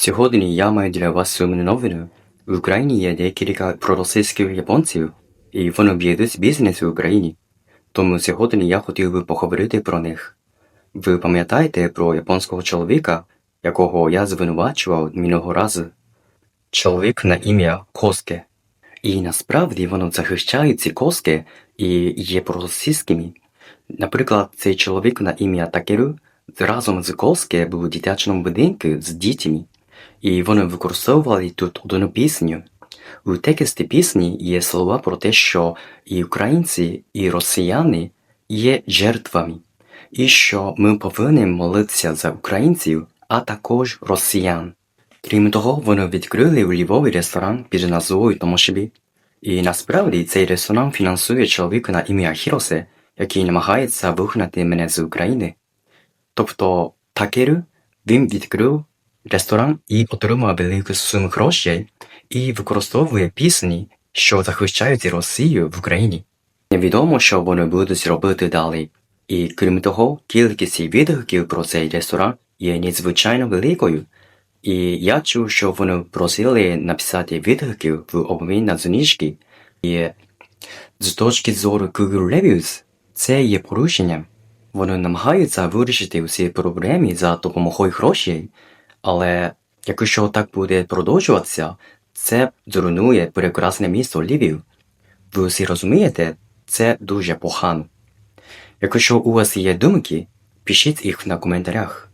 Сьогодні я маю для вас сумну новину. В Україні є декілька проросійських японців, і вони б'ють бізнес в Україні. Тому сьогодні я хотів би поговорити про них. Ви пам'ятаєте про японського чоловіка, якого я звинувачував минулого разу? Чоловік на ім'я Коске. І насправді воно захищає ці коски і є проросійськими. Наприклад, цей чоловік на ім'я Такеру разом з Коске був у дитячому будинку з дітьми, і вони використовували тут одну пісню. У тексті пісні є слова про те, що і українці, і росіяни є жертвами, і що ми повинні молитися за українців, а також росіян. Крім того, вони відкрили у Львові ресторан під назвою Томошибі. І насправді цей ресторан фінансує чоловік на ім'я Хіросе, який намагається вигнати мене з України. Тобто Такеру він відкрив ресторан і отримав велику суму грошей і використовує пісні, що захищають Росію в Україні. Невідомо, що вони будуть робити далі. І крім того, кількість відгуків про цей ресторан є надзвичайно великою. І я чув, що вони просили написати відгуків в обмін на знижки. І з точки зору Google Reviews це є порушенням. Вони намагаються вирішити усі проблеми за допомогою грошей, але якщо так буде продовжуватися, це зруйнує прекрасне місто Лівів. Ви всі розумієте, це дуже погано. Якщо у вас є думки, пишіть їх на коментарях.